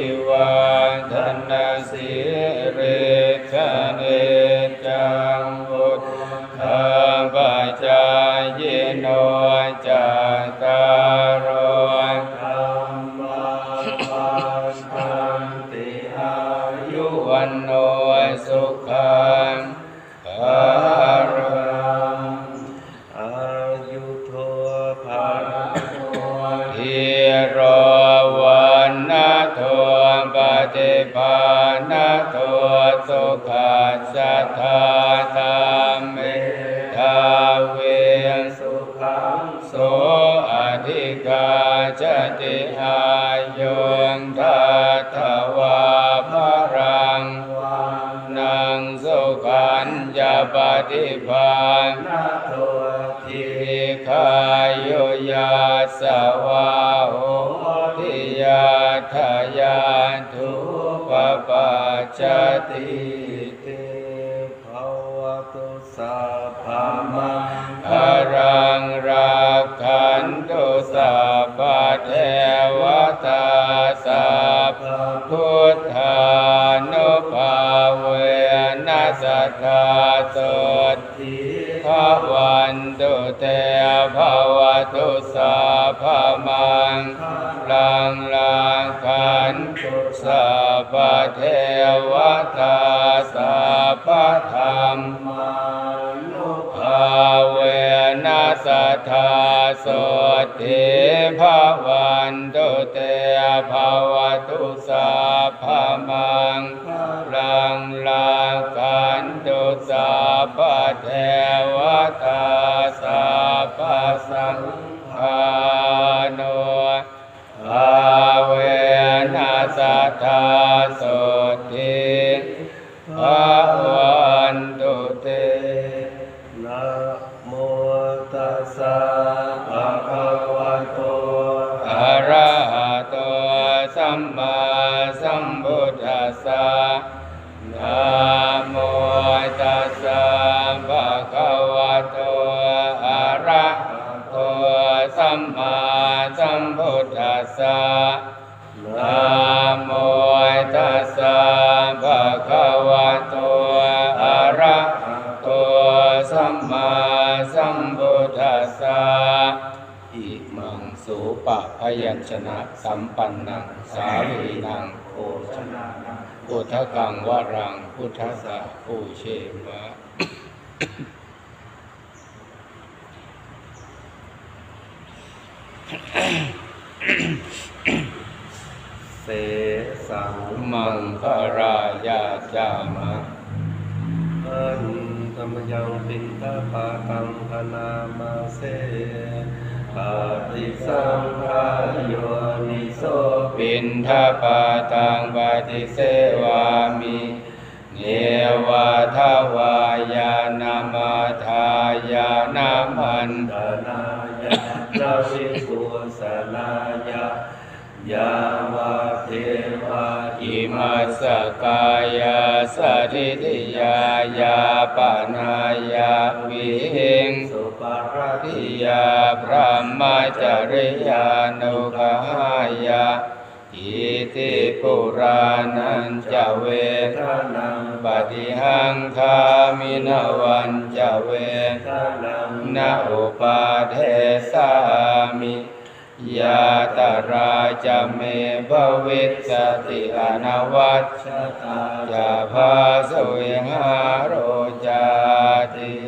ิวันธนสิริชเนจังวุทข้าพเจ้ายโนจัตตารธรรมาปันติอายุวันโนสุขังอา ปานาโตสุขัสสะทาธรรมิตาเวสุขังโสอธิกาจติอายุงทัตวาภรังนังสุขันญาปฏิภานาโตทิคายุยาสวา ปัจจติเตภวตุสัพพะมังอรังรักขันตุสัพเทวตาสัพพุทธานุภาเวนัสสทธาสดติภวันตุเตภวตุสัพพมังลังลังขันตุสัพ พะเทวตาสัพพะธรรมานุภาเวนัสธาสติภาวันตุเตภาวตุสัพพมังลังลาคันตุสัพพะเทวตาสัพพะสังฆา ภาวันตุเตนะโมตัสสะภะคะวะโตอะระหะโตสัมมา ธัสสะอิมังสุปะพยัญชนะสัมปันนังสาลีนังโภชนะพุทธกังวรังพุทธสสะปูเชมะเสสังมังคารายาจามะอันธรร มยังปินตาปาตังพนามาเสปาติสังขายโยนิโสปินทปาตังปฏิเสวามิเนวาทวายานามาทายานามันดานายะนาวิปุสนายะ ยาวาเทวาอิมัสกายาสถิติยายาปนายาวิหิงสุปารติยาพระมจริยานุขายาอิติปุรานันจะเวทนังปฏิหังคามินวันจะเวทนังนะอุปาเทสามิ ยาตาราจะเมภวิสติอนวัชชะตาจะพาสุยหาโรจาติ